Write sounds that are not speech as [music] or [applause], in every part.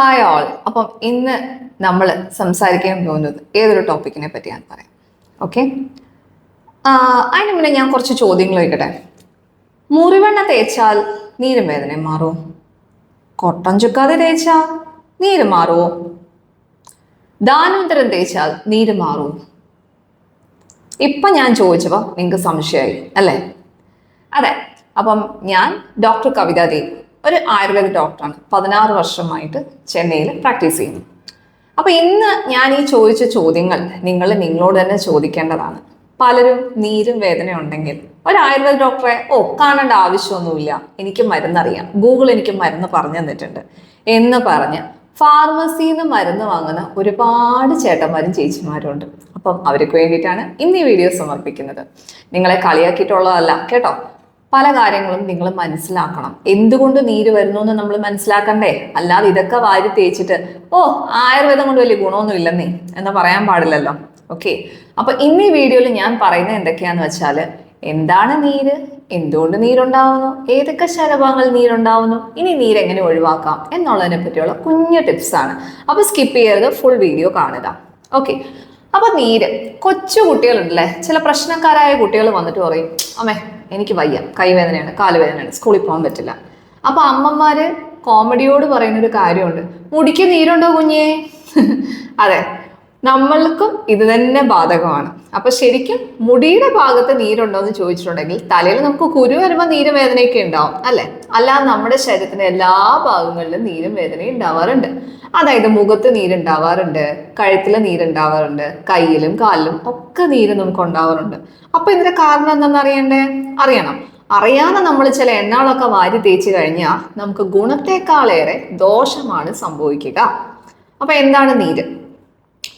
Hi all അപ്പം ഇന്ന് നമ്മൾ സംസാരിക്കാൻ പോകുന്നത് ഏതൊരു ടോപ്പിക്കിനെ പറ്റിയാണ് പറയാം. ഓക്കെ അതിന് മുന്നേ ഞാൻ കുറച്ച് ചോദ്യങ്ങൾ ചോദിക്കട്ടെ? മുറിവെണ്ണ തേച്ചാൽ നീരും വേദന മാറുമോ കൊട്ടൻ ചുക്കാതെ തേച്ചാൽ നീര് മാറുമോ ദാനോന്തരം തേച്ചാൽ നീര് മാറുമോ ഇപ്പൊ ഞാൻ ചോദിച്ചപ്പോൾ നിങ്ങൾക്ക് സംശയമായി അല്ലേ? അതെ. അപ്പം ഞാൻ ഡോക്ടർ കവിതാ ദേവ്. ഒരു ആയുർവേദ ഡോക്ടറാണ്. പതിനാറ് വർഷമായിട്ട് ചെന്നൈയിൽ പ്രാക്ടീസ് ചെയ്യുന്നു. അപ്പൊ ഇന്ന് ഞാൻ ഈ ചോദിച്ച ചോദ്യങ്ങൾ നിങ്ങൾ നിങ്ങളോട് തന്നെ ചോദിക്കേണ്ടതാണ്. പലരും നീരും വേദന ഉണ്ടെങ്കിൽ ഒരു ആയുർവേദ ഡോക്ടറെ ഓ കാണേണ്ട ആവശ്യമൊന്നുമില്ല. എനിക്ക് മരുന്നറിയാം. ഗൂഗിൾ എനിക്ക് മരുന്ന് പറഞ്ഞു തന്നിട്ടുണ്ട്. എന്ന് പറഞ്ഞ് ഫാർമസിയിൽ നിന്ന് മരുന്ന് വാങ്ങുന്ന ഒരുപാട് ചേട്ടന്മാരും ചേച്ചിമാരുണ്ട്. അപ്പം അവർക്ക് വേണ്ടിയിട്ടാണ് ഇന്ന് ഈ വീഡിയോ സമർപ്പിക്കുന്നത്. നിങ്ങളെ കളിയാക്കിയിട്ടുള്ളതല്ല കേട്ടോ? പല കാര്യങ്ങളും നിങ്ങൾ മനസ്സിലാക്കണം. എന്തുകൊണ്ട് നീര് വരുന്നു എന്ന് നമ്മൾ മനസ്സിലാക്കണ്ടേ? അല്ലാതെ ഇതൊക്കെ വാരി തേച്ചിട്ട് ഓ ആയുർവേദം കൊണ്ട് വലിയ ഗുണമൊന്നും ഇല്ലെന്നേ എന്ന് പറയാൻ പാടില്ലല്ലോ. ഓക്കെ അപ്പൊ ഇന്ന് ഈ വീഡിയോയിൽ ഞാൻ പറയുന്നത് എന്തൊക്കെയാന്ന് വെച്ചാൽ എന്താണ് നീര്? എന്തുകൊണ്ട് നീരുണ്ടാവുന്നു? ഏതൊക്കെ ശരഭാഗങ്ങൾ നീരുണ്ടാവുന്നു? ഇനി നീര് എങ്ങനെ ഒഴിവാക്കാം എന്നുള്ളതിനെ പറ്റിയുള്ള കുഞ്ഞു ടിപ്സ് ആണ് അപ്പൊ സ്കിപ്പ് ചെയ്യരുത് ഫുൾ വീഡിയോ കാണുക. ഓക്കെ അപ്പൊ നീര്. കൊച്ചു കുട്ടികളുണ്ടല്ലേ? ചില പ്രശ്നക്കാരായ കുട്ടികൾ വന്നിട്ട് പറയും അമ്മേ എനിക്ക് വയ്യ. കൈവേദനയാണ് കാലുവേദനയാണ് സ്കൂളിൽ പോകാൻ പറ്റില്ല. അപ്പൊ അമ്മമാര് കോമഡിയോട് പറയുന്ന ഒരു കാര്യമുണ്ട്. മുടിക്ക് നീരുണ്ടോ കുഞ്ഞേ? [laughs] അതെ. നമ്മൾക്കും ഇത് തന്നെ ബാധകമാണ്. അപ്പൊ ശരിക്കും മുടിയുടെ ഭാഗത്ത് നീരുണ്ടോ എന്ന് ചോദിച്ചിട്ടുണ്ടെങ്കിൽ തലയിൽ നമുക്ക് കുരു വരുമ്പോൾ നീരും വേദനയൊക്കെ ഉണ്ടാവും അല്ലെ? അല്ലാതെ നമ്മുടെ ശരീരത്തിന്റെ എല്ലാ ഭാഗങ്ങളിലും നീരും വേദനയും ഉണ്ടാവാറുണ്ട്. അതായത് മുഖത്ത് നീരുണ്ടാവാറുണ്ട് കഴുത്തിൽ നീരുണ്ടാവാറുണ്ട് കയ്യിലും കാലിലും ഒക്കെ നീര് നമുക്ക് ഉണ്ടാവാറുണ്ട്. അപ്പൊ ഇതിന്റെ കാരണം എന്താണെന്ന് അറിയണ്ടേ? അറിയണം. അറിയാതെ നമ്മൾ ചില എണ്ണകളൊക്കെ വാരി തേച്ച് കഴിഞ്ഞാൽ നമുക്ക് ഗുണത്തെക്കാളേറെ ദോഷമാണ് സംഭവിക്കുക. അപ്പൊ എന്താണ് നീര്?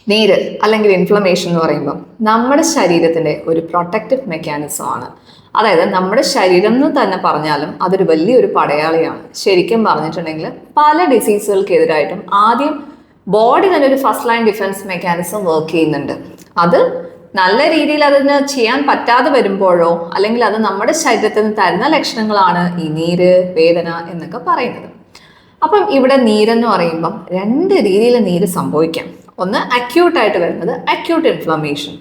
നീര് അല്ലെങ്കിൽ ഇൻഫ്ലമേഷൻ എന്ന് പറയുമ്പം നമ്മുടെ ശരീരത്തിന്റെ ഒരു പ്രൊട്ടക്റ്റീവ് മെക്കാനിസം ആണ്. അതായത് നമ്മുടെ ശരീരം എന്ന് തന്നെ പറഞ്ഞാലും അതൊരു വലിയൊരു പടയാളിയാണ്. ശരിക്കും പറഞ്ഞിട്ടുണ്ടെങ്കിൽ പല ഡിസീസുകൾക്കെതിരായിട്ടും ആദ്യം ബോഡി തന്നെ ഒരു first line defence mechanism work ചെയ്യുന്നുണ്ട്. അത് നല്ല രീതിയിൽ അതിന് ചെയ്യാൻ പറ്റാതെ വരുമ്പോഴോ അല്ലെങ്കിൽ അത് നമ്മുടെ ശരീരത്തിന് തരുന്ന ലക്ഷണങ്ങളാണ് ഈ നീര് വേദന എന്നൊക്കെ പറയുന്നത്. അപ്പം ഇവിടെ നീരെന്ന് പറയുമ്പം രണ്ട് രീതിയിൽ നീര് സംഭവിക്കാം. ഒന്ന് അക്യൂട്ടായിട്ട് വരുന്നത് അക്യൂട്ട് ഇൻഫ്ലമേഷൻ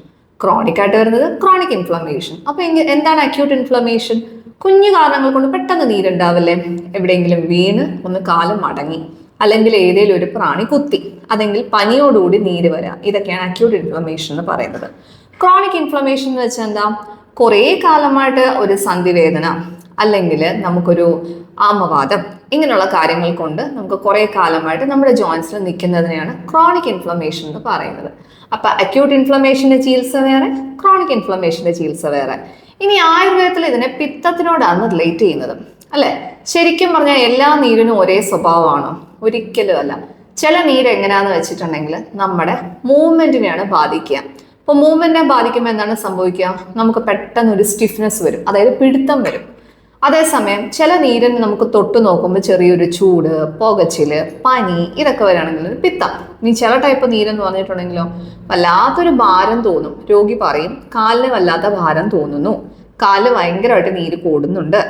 ക്രോണിക് ആയിട്ട് വരുന്നത് ക്രോണിക് ഇൻഫ്ലമേഷൻ അപ്പൊ എന്താണ് അക്യൂട്ട് ഇൻഫ്ലമേഷൻ കുഞ്ഞു കാരണങ്ങൾ കൊണ്ട് പെട്ടെന്ന് നീരുണ്ടാവില്ലേ? എവിടെയെങ്കിലും വീണ് ഒന്ന് കാലം മടങ്ങി. അല്ലെങ്കിൽ ഏതെങ്കിലും ഒരു പ്രാണി കുത്തി. അതെങ്കിൽ പനിയോടുകൂടി നീര് വരാം. ഇതൊക്കെയാണ് അക്യൂട്ട് ഇൻഫ്ലമേഷൻ എന്ന് പറയുന്നത്. ക്രോണിക് ഇൻഫ്ലമേഷൻ എന്ന് വെച്ചാൽ എന്താ? കുറേ കാലമായിട്ട് ഒരു സന്ധിവേദന അല്ലെങ്കിൽ നമുക്കൊരു ആമവാദം ഇങ്ങനെയുള്ള കാര്യങ്ങൾ കൊണ്ട് നമുക്ക് കുറേ കാലമായിട്ട് നമ്മുടെ ജോയിൻസിൽ നിൽക്കുന്നതിനെയാണ് ക്രോണിക് ഇൻഫ്ലമേഷൻ എന്ന് പറയുന്നത്. അപ്പൊ അക്യൂട്ട് ഇൻഫ്ലമേഷന്റെ ചികിത്സ വേറെ ക്രോണിക് ഇൻഫ്ലമേഷന്റെ ചികിത്സ വേറെ. ഇനി ആയുർവേദത്തിൽ ഇതിനെ പിത്തത്തിനോടാണ് റിലേറ്റ് ചെയ്യുന്നത്. അല്ലേ? ശരിക്കും പറഞ്ഞാൽ എല്ലാ നീരിനും ഒരേ സ്വഭാവമാണോ? ഒരിക്കലും അല്ല. ചില നീര് എങ്ങനെയാന്ന് വെച്ചിട്ടുണ്ടെങ്കിൽ നമ്മുടെ മൂവ്മെന്റിനെയാണ് ബാധിക്കുക. അപ്പോൾ മൂവ്മെന്റിനെ ബാധിക്കുമ്പോൾ എന്താണ് സംഭവിക്കുക? നമുക്ക് പെട്ടെന്ന് ഒരു സ്റ്റിഫ്നെസ് വരും. അതായത് പിടുത്തം വരും. അതേസമയം ചില നീരിന് നമുക്ക് തൊട്ട് നോക്കുമ്പോൾ ചെറിയൊരു ചൂട് പുകച്ചിൽ പനി ഇതൊക്കെ വരാണെങ്കിൽ ഒരു പിത്തം. ഇനി ചില ടൈപ്പ് നീരെന്ന് പറഞ്ഞിട്ടുണ്ടെങ്കിലോ വല്ലാത്തൊരു ഭാരം തോന്നും. രോഗി പറയും കാലിന് വല്ലാത്ത ഭാരം തോന്നുന്നു. കാൽ ഭയങ്കരമായിട്ട് നീര് കൂടുന്നുണ്ട്.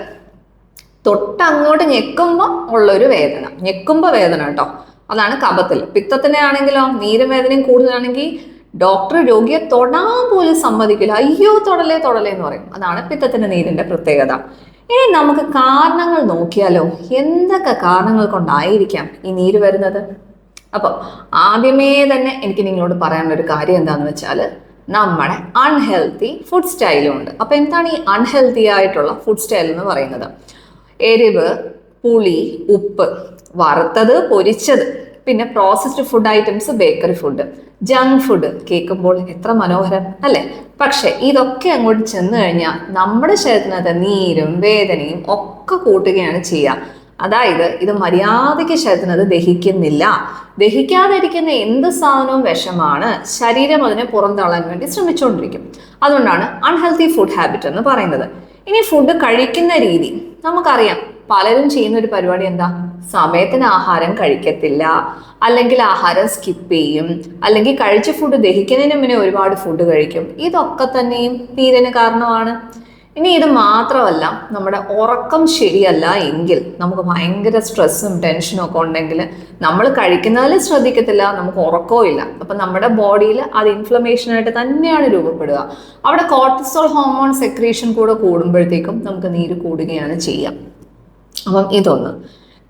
തൊട്ടങ്ങോട്ട് ഞെക്കുമ്പോൾ ഉള്ളൊരു വേദന. ഞെക്കുമ്പോൾ വേദന കേട്ടോ. അതാണ് കപത്തിൽ. പിത്തത്തിനെ ആണെങ്കിലോ നീരും വേദനയും കൂടുതലാണെങ്കിൽ ഡോക്ടർ രോഗിയെ തൊടാൻ പോലും സമ്മതിക്കില്ല. അയ്യോ തൊടലേ തൊടലേ എന്ന് പറയും. അതാണ് പിത്തത്തിന്റെ നീരിന്റെ പ്രത്യേകത. ഇനി നമുക്ക് കാരണങ്ങൾ നോക്കിയാലോ? എന്തൊക്കെ കാരണങ്ങൾ കൊണ്ടായിരിക്കാം ഈ നീര് വരുന്നത്? അപ്പം ആദ്യമേ തന്നെ എനിക്ക് നിങ്ങളോട് പറയാനുള്ള ഒരു കാര്യം എന്താണെന്ന് വെച്ചാൽ നമ്മുടെ അൺഹെൽത്തി ഫുഡ് സ്റ്റൈലും ഉണ്ട്. അപ്പം എന്താണ് ഈ അൺഹെൽത്തി ആയിട്ടുള്ള ഫുഡ് സ്റ്റൈൽ എന്ന് പറയുന്നത്? എരിവ് പുളി ഉപ്പ്. വറുത്തത് പൊരിച്ചത്. പിന്നെ processed food items bakery food junk food കേൾക്കുമ്പോൾ എത്ര മനോഹരം അല്ലേ? പക്ഷെ ഇതൊക്കെ അങ്ങോട്ട് ചെന്ന് കഴിഞ്ഞാൽ നമ്മുടെ ശരീരത്തിനകത്ത് നീരും വേദനയും ഒക്കെ കൂട്ടുകയാണ് ചെയ്യുക. അതായത് ഇത് മര്യാദയ്ക്ക് ശരീരത്തിനത് ദഹിക്കുന്നില്ല. ദഹിക്കാതിരിക്കുന്ന എന്ത് സാധനവും വിഷമാണ് ശരീരം അതിനെ പുറന്തള്ളാൻ വേണ്ടി ശ്രമിച്ചുകൊണ്ടിരിക്കും. അതുകൊണ്ടാണ് അൺഹെൽത്തി ഫുഡ് ഹാബിറ്റ് എന്ന് പറയുന്നത്. ഇനി ഫുഡ് കഴിക്കുന്ന രീതി നമുക്കറിയാം. പലരും ചെയ്യുന്ന ഒരു പരിപാടി എന്താ? സമയത്തിന് ആഹാരം കഴിക്കത്തില്ല. അല്ലെങ്കിൽ ആഹാരം സ്കിപ്പ് ചെയ്യും. അല്ലെങ്കിൽ കഴിച്ച ഫുഡ് ദഹിക്കുന്നതിന് മുന്നേ ഒരുപാട് ഫുഡ് കഴിക്കും. ഇതൊക്കെ തന്നെയും തീരന് കാരണമാണ്. ഇനി ഇത് മാത്രമല്ല നമ്മുടെ ഉറക്കം ശരിയല്ല എങ്കിൽ നമുക്ക് ഭയങ്കര സ്ട്രെസ്സും ടെൻഷനും ഒക്കെ ഉണ്ടെങ്കിൽ നമ്മൾ കഴിക്കുന്നതിൽ ശ്രദ്ധിക്കത്തില്ല നമുക്ക് ഉറക്കവും ഇല്ല. അപ്പം നമ്മുടെ ബോഡിയിൽ അത് ഇൻഫ്ലമേഷനായിട്ട് തന്നെയാണ് രൂപപ്പെടുക. അവിടെ കോർട്ടിസോൾ ഹോർമോൺ സെക്രീഷൻ കൂടെ കൂടുമ്പോഴത്തേക്കും നമുക്ക് നീര് കൂടുകയാണ് ചെയ്യുക അപ്പം ഇതൊന്ന്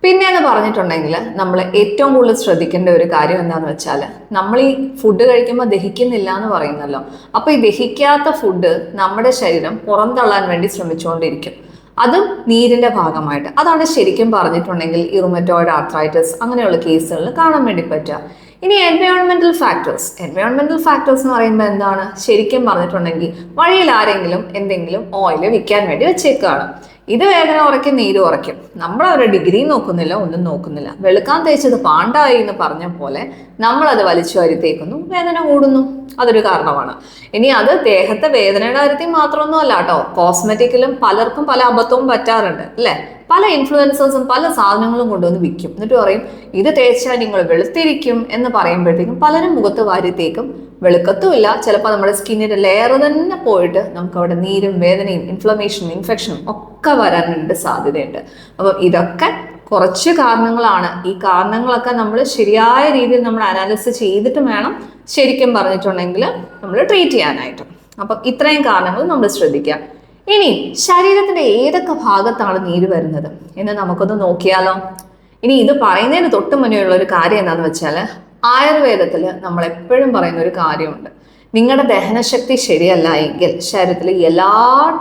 പിന്നെ എന്ന് പറഞ്ഞിട്ടുണ്ടെങ്കിൽ നമ്മൾ ഏറ്റവും കൂടുതൽ ശ്രദ്ധിക്കേണ്ട ഒരു കാര്യം എന്താണെന്ന് വെച്ചാൽ നമ്മൾ ഈ ഫുഡ് കഴിക്കുമ്പോൾ ദഹിക്കുന്നില്ല എന്ന് പറയുന്നല്ലോ. അപ്പോൾ ഈ ദഹിക്കാത്ത ഫുഡ് നമ്മുടെ ശരീരം പുറന്തള്ളാൻ വേണ്ടി ശ്രമിച്ചുകൊണ്ടിരിക്കും. അതും നീരിന്റെ ഭാഗമായിട്ട്. അതാണ് ശരിക്കും പറഞ്ഞിട്ടുണ്ടെങ്കിൽ ഇറുമറ്റോയിഡ് ആർത്രൈറ്റിസ് അങ്ങനെയുള്ള കേസുകളിൽ കാണാൻ വേണ്ടി പറ്റുക. ഇനി എൻവയോൺമെന്റൽ ഫാക്ടേഴ്സ് എൻവയോൺമെന്റൽ ഫാക്ടേഴ്സ് എന്ന് പറയുമ്പോൾ എന്താണ്? ശരിക്കും പറഞ്ഞിട്ടുണ്ടെങ്കിൽ വഴിയിൽ ആരെങ്കിലും എന്തെങ്കിലും ഓയിൽ വിൽക്കാൻ വേണ്ടി വെച്ചേക്കാണ്. ഇത് വേദന ഉറയ്ക്കും നീര് ഉറയ്ക്കും നമ്മൾ അവരുടെ ഡിഗ്രി നോക്കുന്നില്ല ഒന്നും നോക്കുന്നില്ല. വെളുക്കാൻ തേച്ചത് പാണ്ടായി എന്ന് പറഞ്ഞ പോലെ നമ്മളത് വലിച്ചു വാരി തേക്കുന്നു. വേദന കൂടുന്നു. അതൊരു കാരണമാണ്. ഇനി അത് ദേഹത്തെ വേദനയുടെ കാര്യത്തിൽ മാത്രമൊന്നും അല്ല കേട്ടോ. കോസ്മെറ്റിക്കിലും പലർക്കും പല അബദ്ധവും പറ്റാറുണ്ട് അല്ലേ? പല ഇൻഫ്ലുവൻസേഴ്സും പല സാധനങ്ങളും കൊണ്ടുവന്ന് വിൽക്കും. എന്നിട്ട് പറയും ഇത് തേച്ചാൽ നിങ്ങൾ വെളുത്തിരിക്കും എന്ന് പറയുമ്പോഴത്തേക്കും പലരും മുഖത്ത് വാരി തേക്കും. വെളുക്കത്തുമില്ല. ചിലപ്പോൾ നമ്മുടെ സ്കിന്നിന്റെ ലെയർ തന്നെ പോയിട്ട് നമുക്ക് അവിടെ നീരും വേദനയും ഇൻഫ്ലമേഷനും ഇൻഫെക്ഷനും ഒക്കെ വരാനുണ്ട് സാധ്യതയുണ്ട്. അപ്പം ഇതൊക്കെ കുറച്ച് കാരണങ്ങളാണ്. ഈ കാരണങ്ങളൊക്കെ നമ്മൾ ശരിയായ രീതിയിൽ നമ്മൾ അനാലിസിസ് ചെയ്തിട്ട് വേണം. ശരിക്കും പറഞ്ഞിട്ടുണ്ടെങ്കിൽ നമ്മൾ ട്രീറ്റ് ചെയ്യാനായിട്ട്. അപ്പം ഇത്രയും കാരണങ്ങൾ നമ്മൾ ശ്രദ്ധിക്കാം ഇനി ശരീരത്തിന്റെ ഏതൊക്കെ ഭാഗത്താണ് നീര് വരുന്നത് എന്ന് നമുക്കൊന്ന് നോക്കിയാലോ? ഇനി ഇത് പറയുന്നതിന് തൊട്ട് മുന്നേ ഉള്ള ഒരു കാര്യം എന്താണെന്ന് വെച്ചാൽ ആയുർവേദത്തിൽ നമ്മൾ എപ്പോഴും പറയുന്ന ഒരു കാര്യമുണ്ട്. നിങ്ങളുടെ ദഹനശക്തി ശരിയല്ല എങ്കിൽ ശരീരത്തിൽ എല്ലാ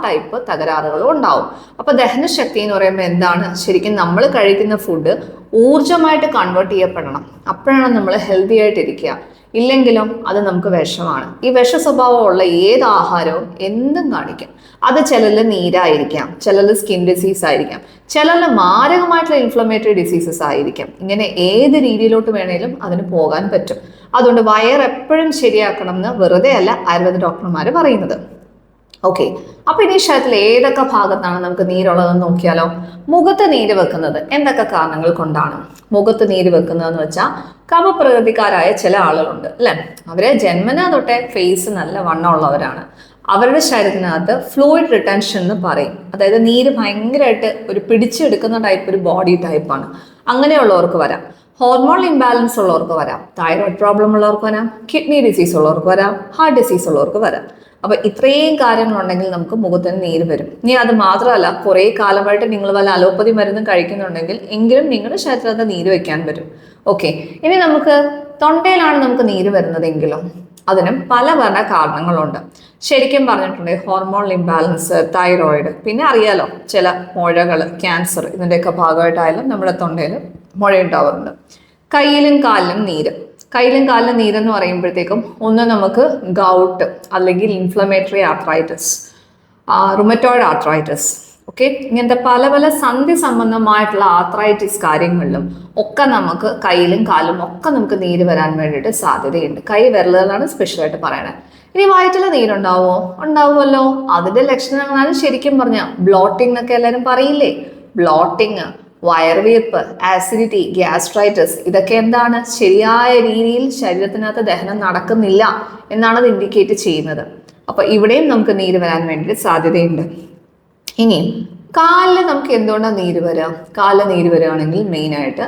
ടൈപ്പ് തകരാറുകളും ഉണ്ടാവും. അപ്പോൾ ദഹനശക്തി എന്ന് പറയുമ്പോൾ എന്താണ്? ശരിക്കും നമ്മൾ കഴിക്കുന്ന ഫുഡ് ഊർജമായിട്ട് കൺവേർട്ട് ചെയ്യപ്പെടണം. അപ്പോഴാണ് നമ്മൾ ഹെൽത്തി ആയിട്ടിരിക്കുക ഇല്ലെങ്കിലും അത് നമുക്ക് വിഷമാണ്. ഈ വിഷ സ്വഭാവമുള്ള ഏത് ആഹാരവും എന്തും കാണിക്കും. അത് ചിലരിൽ നീരായിരിക്കാം ചിലരിൽ സ്കിൻ ഡിസീസ് ആയിരിക്കാം ചിലരിൽ മാരകമായിട്ടുള്ള ഇൻഫ്ലമേറ്ററി ഡിസീസസ് ആയിരിക്കാം. ഇങ്ങനെ ഏത് രീതിയിലോട്ട് വേണേലും അതിന് പോകാൻ പറ്റും. അതുകൊണ്ട് വയർ എപ്പോഴും ശരിയാക്കണം എന്ന് വെറുതെ അല്ല ആയുർവേദ ഡോക്ടർമാർ പറയുന്നത്. ഓക്കെ അപ്പൊ ഇനി ശരീരത്തിൽ ഏതൊക്കെ ഭാഗത്താണ് നമുക്ക് നീരുള്ളതെന്ന് നോക്കിയാലോ? മുഖത്ത് നീര് വെക്കുന്നത് എന്തൊക്കെ കാരണങ്ങൾ കൊണ്ടാണ്? മുഖത്ത് നീര് വെക്കുന്നതെന്ന് വെച്ചാൽ കപപ്രകൃതിക്കാരായ ചില ആളുകളുണ്ട് അല്ലെ? അവരെ ജന്മന തൊട്ടേ ഫേസ് നല്ല വണ്ണമുള്ളവരാണ് അവരുടെ ശരീരത്തിനകത്ത് ഫ്ലൂയിഡ് റിട്ടൻഷൻ എന്ന് പറയും. അതായത് നീര് ഭയങ്കരമായിട്ട് ഒരു പിടിച്ചെടുക്കുന്ന ടൈപ്പ് ഒരു ബോഡി ടൈപ്പാണ് അങ്ങനെയുള്ളവർക്ക് വരാം. ഹോർമോൺ ഇംബാലൻസ് ഉള്ളവർക്ക് വരാം. തൈറോയ്ഡ് പ്രോബ്ലം ഉള്ളവർക്ക് വരാം. കിഡ്നി ഡിസീസ് ഉള്ളവർക്ക് വരാം. ഹാർട്ട് ഡിസീസ് ഉള്ളവർക്ക് വരാം. അപ്പൊ ഇത്രയും കാര്യങ്ങളുണ്ടെങ്കിൽ നമുക്ക് മുഖത്തിന് നീര് വരും. ഇനി അത് മാത്രമല്ല കുറേ കാലമായിട്ട് നിങ്ങൾ വല്ല അലോപ്പതി മരുന്നും കഴിക്കുന്നുണ്ടെങ്കിൽ എങ്കിലും നിങ്ങളുടെ ശരീരത്തിൽ നീര് വയ്ക്കാൻ വരും. ഓക്കെ ഇനി നമുക്ക് തൊണ്ടയിലാണ് നമുക്ക് നീര് വരുന്നതെങ്കിലോ? അതിനും പല പല കാരണങ്ങളുണ്ട്. ശരിക്കും പറഞ്ഞിട്ടുണ്ടെങ്കിൽ ഹോർമോൺ ഇംബാലൻസ് തൈറോയിഡ് പിന്നെ അറിയാലോ ചില മുഴകൾ ക്യാൻസർ ഇതിന്റെയൊക്കെ ഭാഗമായിട്ടായാലും നമ്മുടെ തൊണ്ടയിൽ മുഴയുണ്ടാവാറുണ്ട് കയ്യിലും കാലിലും നീര്. കയ്യിലും കാലിലും നീരെന്ന് പറയുമ്പോഴത്തേക്കും ഒന്ന് നമുക്ക് ഗൗട്ട് അല്ലെങ്കിൽ inflammatory arthritis rheumatoid arthritis okay ഇങ്ങനത്തെ പല പല സന്ധി സംബന്ധമായിട്ടുള്ള ആർത്രൈറ്റിസ് കാര്യങ്ങളിലും ഒക്കെ നമുക്ക് കയ്യിലും കാലും ഒക്കെ നമുക്ക് നീര് വരാൻ വേണ്ടിയിട്ട് സാധ്യതയുണ്ട്. കൈ വിരലുകളാണ് സ്പെഷ്യലായിട്ട് പറയണത് ഇനി വയറ്റിൽ നീരുണ്ടാവോ? ഉണ്ടാവുമല്ലോ. അതിന്റെ ലക്ഷണങ്ങളാണ് ശരിക്കും പറഞ്ഞ ബ്ലോട്ടിംഗ് എന്നൊക്കെ എല്ലാവരും പറയില്ലേ? ബ്ലോട്ടിങ് വയർവീർപ്പ് ആസിഡിറ്റി ഗ്യാസ്ട്രൈറ്റിസ് ഇതൊക്കെ എന്താണ്? ശരിയായ രീതിയിൽ ശരീരത്തിനകത്ത് ദഹനം നടക്കുന്നില്ല എന്നാണ് അത് ഇൻഡിക്കേറ്റ് ചെയ്യുന്നത്. അപ്പോൾ ഇവിടെയും നമുക്ക് നീര് വരാൻ വേണ്ടിയിട്ട് സാധ്യതയുണ്ട്. ഇനി കാലിൽ നമുക്ക് എന്തുകൊണ്ടാണ് നീര് വരിക കാലിൽ നീര് വരികയാണെങ്കിൽ മെയിനായിട്ട്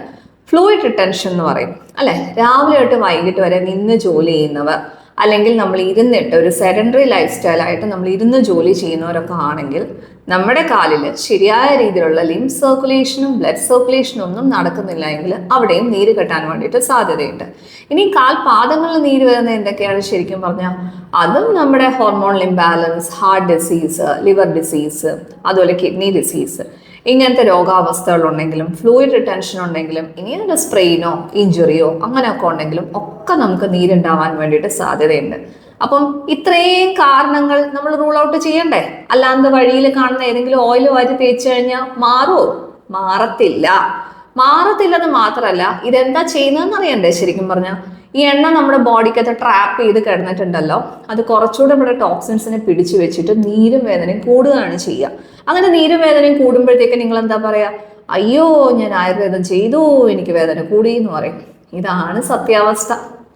ഫ്ലൂയിഡ് റിട്ടൻഷൻ എന്ന് പറയും. അല്ലെ? രാവിലെ തൊട്ട് വൈകിട്ട് വരെ നിന്ന് ജോലി ചെയ്യുന്നവർ. അല്ലെങ്കിൽ നമ്മൾ ഇരുന്നിട്ട് ഒരു സെഡൻഡറി ലൈഫ് സ്റ്റൈലായിട്ട് നമ്മൾ ഇരുന്ന് ജോലി ചെയ്യുന്നവരൊക്കെ ആണെങ്കിൽ നമ്മുടെ കാലിൽ ശരിയായ രീതിയിലുള്ള ലിം സർക്കുലേഷനും ബ്ലഡ് സർക്കുലേഷനും ഒന്നും നടക്കുന്നില്ല എങ്കിൽ അവിടെയും നീര് കെട്ടാൻ വേണ്ടിയിട്ട് സാധ്യതയുണ്ട്. ഇനി കാൽ പാദങ്ങളിൽ നീര് വരുന്ന എന്തൊക്കെയാണ് ശരിക്കും പറഞ്ഞാൽ അതും നമ്മുടെ hormone imbalance heart disease liver disease അതുപോലെ കിഡ്നി ഡിസീസ് ഇങ്ങനത്തെ രോഗാവസ്ഥകളുണ്ടെങ്കിലും ഫ്ലൂയിഡ് റിട്ടൻഷൻ ഉണ്ടെങ്കിലും ഇനി സ്പ്രെയിനോ ഇഞ്ചുറിയോ അങ്ങനെയൊക്കെ ഉണ്ടെങ്കിലും ഒക്കെ നമുക്ക് നീരുണ്ടാവാൻ വേണ്ടിയിട്ട് സാധ്യതയുണ്ട്. അപ്പം ഇത്രയും കാരണങ്ങൾ നമ്മൾ റൂൾ ഔട്ട് ചെയ്യണ്ടേ? അല്ലാണ്ട് വഴിയിൽ കാണുന്ന ഏതെങ്കിലും ഓയിൽ വാരി തേച്ച് കഴിഞ്ഞാൽ മാറുമോ മാറത്തില്ല. മാറത്തില്ലെന്ന് മാത്രമല്ല ഇതെന്താ ചെയ്യുന്നതെന്ന് അറിയണ്ടേ ശരിക്കും പറഞ്ഞാൽ ഈ എണ്ണ നമ്മുടെ ബോഡിക്കകത്ത് ട്രാപ്പ് ചെയ്ത് കിടന്നിട്ടുണ്ടല്ലോ അത് കുറച്ചുകൂടെ നമ്മുടെ ടോക്സിൻസിനെ പിടിച്ചു വെച്ചിട്ട് നീരും വേദനയും കൂടുകയാണ് ചെയ്യുക. അങ്ങനെ നീരും വേദനയും കൂടുമ്പോഴത്തേക്ക് നിങ്ങൾ എന്താ പറയാ അയ്യോ ഞാൻ ആയുർവേദം ചെയ്തു എനിക്ക് വേദന കൂടി എന്ന് പറയും. ഇതാണ് സത്യാവസ്ഥ.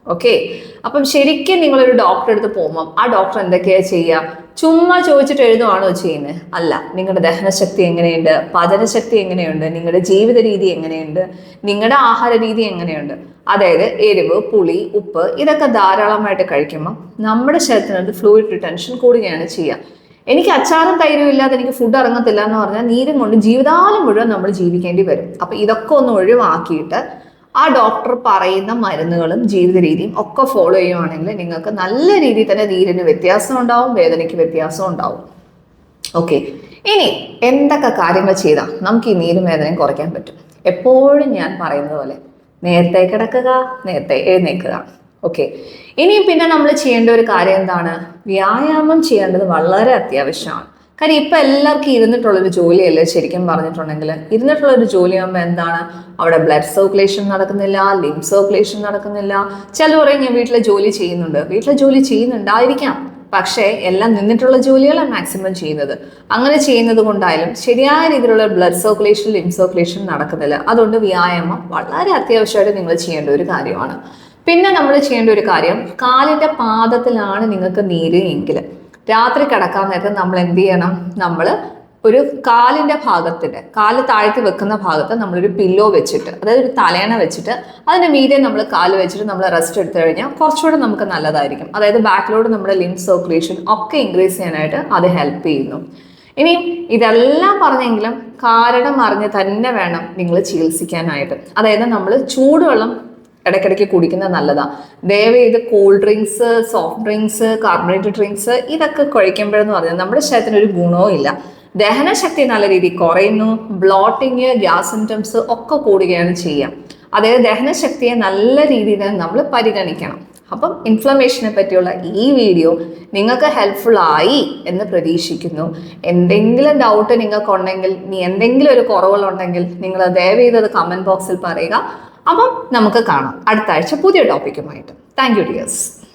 ഓക്കെ? അപ്പം ശരിക്കും നിങ്ങളൊരു ഡോക്ടറെ അടുത്ത് പോകുമ്പം ആ ഡോക്ടർ എന്തൊക്കെയാ ചെയ്യുക ചുമ്മാ ചോദിച്ചിട്ട് എഴുതുവാണോ ചെയ്യുന്നത് അല്ല നിങ്ങളുടെ ദഹനശക്തി എങ്ങനെയുണ്ട്? പചനശക്തി എങ്ങനെയുണ്ട്? നിങ്ങളുടെ ജീവിത രീതി എങ്ങനെയുണ്ട്? നിങ്ങളുടെ ആഹാര രീതി എങ്ങനെയുണ്ട്? അതായത് എരിവ് പുളി ഉപ്പ് ഇതൊക്കെ ധാരാളമായിട്ട് കഴിക്കുമ്പോൾ നമ്മുടെ ശരീരത്തിനകത്ത് ഫ്ലൂയിഡ് റിട്ടൻഷൻ കൂടുകയാണ് ചെയ്യുക. എനിക്ക് അച്ചാറും തൈരും ഇല്ലാതെ എനിക്ക് ഫുഡ് ഇറങ്ങത്തില്ല എന്ന് പറഞ്ഞാൽ നീരും കൊണ്ട് ജീവിതകാലം മുഴുവൻ നമ്മൾ ജീവിക്കേണ്ടി വരും. അപ്പൊ ഇതൊക്കെ ഒന്ന് ഒഴിവാക്കിയിട്ട് ആ ഡോക്ടർ പറയുന്ന മരുന്നുകളും ജീവിത രീതിയും ഒക്കെ ഫോളോ ചെയ്യുവാണെങ്കിൽ നിങ്ങൾക്ക് നല്ല രീതിയിൽ തന്നെ നീരിന് വ്യത്യാസം ഉണ്ടാവും വേദനയ്ക്ക് വ്യത്യാസം ഉണ്ടാവും. ഓക്കെ ഇനി എന്തൊക്കെ കാര്യങ്ങൾ ചെയ്താൽ നമുക്ക് ഈ നീരും വേദനയും കുറയ്ക്കാൻ പറ്റും? എപ്പോഴും ഞാൻ പറയുന്നത് പോലെ നേരത്തെ കിടക്കുക നേരത്തെ എഴുന്നേൽക്കുക. ഓക്കെ ഇനിയും പിന്നെ നമ്മൾ ചെയ്യേണ്ട ഒരു കാര്യം എന്താണ്? വ്യായാമം ചെയ്യേണ്ടത് വളരെ അത്യാവശ്യമാണ്. കാര്യം ഇപ്പം എല്ലാവർക്കും ഇരുന്നിട്ടുള്ളൊരു ജോലിയല്ലേ ശരിക്കും പറഞ്ഞിട്ടുണ്ടെങ്കിൽ ഇരുന്നിട്ടുള്ള ഇരുന്നിട്ടുള്ളൊരു ജോലിയാകുമ്പോൾ എന്താണ്? അവിടെ ബ്ലഡ് സർക്കുലേഷൻ നടക്കുന്നില്ല ലിം സർക്കുലേഷൻ നടക്കുന്നില്ല. ചില പറയും ഞാൻ വീട്ടിലെ ജോലി ചെയ്യുന്നുണ്ട്. വീട്ടിലെ ജോലി ചെയ്യുന്നുണ്ടായിരിക്കാം. പക്ഷേ എല്ലാം നിന്നിട്ടുള്ള ജോലികളാണ് മാക്സിമം ചെയ്യുന്നത്. അങ്ങനെ ചെയ്യുന്നത് കൊണ്ടായാലും ശരിയായ രീതിയിലുള്ള ബ്ലഡ് സർക്കുലേഷൻ ലിം സർക്കുലേഷൻ നടക്കുന്നില്ല. അതുകൊണ്ട് വ്യായാമം വളരെ അത്യാവശ്യമായിട്ട് നിങ്ങൾ ചെയ്യേണ്ട ഒരു കാര്യമാണ്. പിന്നെ നമ്മൾ ചെയ്യേണ്ട ഒരു കാര്യം കാലിന്റെ പാദത്തിലാണ് നിങ്ങൾക്ക് നീര് എങ്കിൽ. രാത്രി കിടക്കാൻ നേരത്ത് നമ്മൾ എന്ത് ചെയ്യണം? നമ്മൾ ഒരു കാലിന്റെ ഭാഗത്തിന്റെ കാൽ താഴ്ത്തി വെക്കുന്ന ഭാഗത്ത് നമ്മളൊരു പില്ലോ വെച്ചിട്ട് അതായത് ഒരു തലേണ വെച്ചിട്ട് അതിന്റെ മീതെ നമ്മൾ കാൽ വെച്ചിട്ട് നമ്മൾ റെസ്റ്റ് എടുത്തു കഴിഞ്ഞാൽ കുറച്ചുകൂടെ നമുക്ക് നല്ലതായിരിക്കും. അതായത് ബാക്കിലോട്ട് നമ്മുടെ ലിംഫ് സർക്കുലേഷൻ ഒക്കെ ഇൻക്രീസ് ചെയ്യാനായിട്ട് അത് ഹെൽപ്പ് ചെയ്യുന്നു. ഇനി ഇതെല്ലാം പറഞ്ഞെങ്കിലും കാരണം അറിഞ്ഞ് തന്നെ വേണം നിങ്ങൾ ചികിത്സിക്കാനായിട്ട്. അതായത് നമ്മൾ ചൂടുവെള്ളം ഇടയ്ക്കിടയ്ക്ക് കുടിക്കുന്നത് നല്ലതാണ് ദയവ് ചെയ്ത് cool drinks soft drinks carbonated drinks ഇതൊക്കെ കഴിക്കുമ്പോഴെന്ന് പറഞ്ഞാൽ നമ്മുടെ ശരീരത്തിന് ഒരു ഗുണവും ഇല്ല. ദഹനശക്തി നല്ല രീതിയിൽ കുറയുന്നു ബ്ലോട്ടിങ് ഗ്യാസ് സിംറ്റംസ് ഒക്കെ കൂടുകയാണ് ചെയ്യുക അതായത് ദഹനശക്തിയെ നല്ല രീതിയിൽ നമ്മൾ പരിഗണിക്കണം. അപ്പം ഇൻഫ്ലമേഷനെ പറ്റിയുള്ള ഈ വീഡിയോ നിങ്ങൾക്ക് ഹെൽപ്ഫുൾ ആയി എന്ന് പ്രതീക്ഷിക്കുന്നു. എന്തെങ്കിലും ഡൗട്ട് നിങ്ങൾക്കുണ്ടെങ്കിൽ ഇനി എന്തെങ്കിലും ഒരു കുറവുകളുണ്ടെങ്കിൽ നിങ്ങൾ ദയവ് ചെയ്തത് കമന്റ് ബോക്സിൽ പറയുക. അപ്പം നമുക്ക് കാണാം. അടുത്ത ആഴ്ച പുതിയ ടോപ്പിക്കുമായിട്ട് താങ്ക് യു ഡിയേഴ്സ്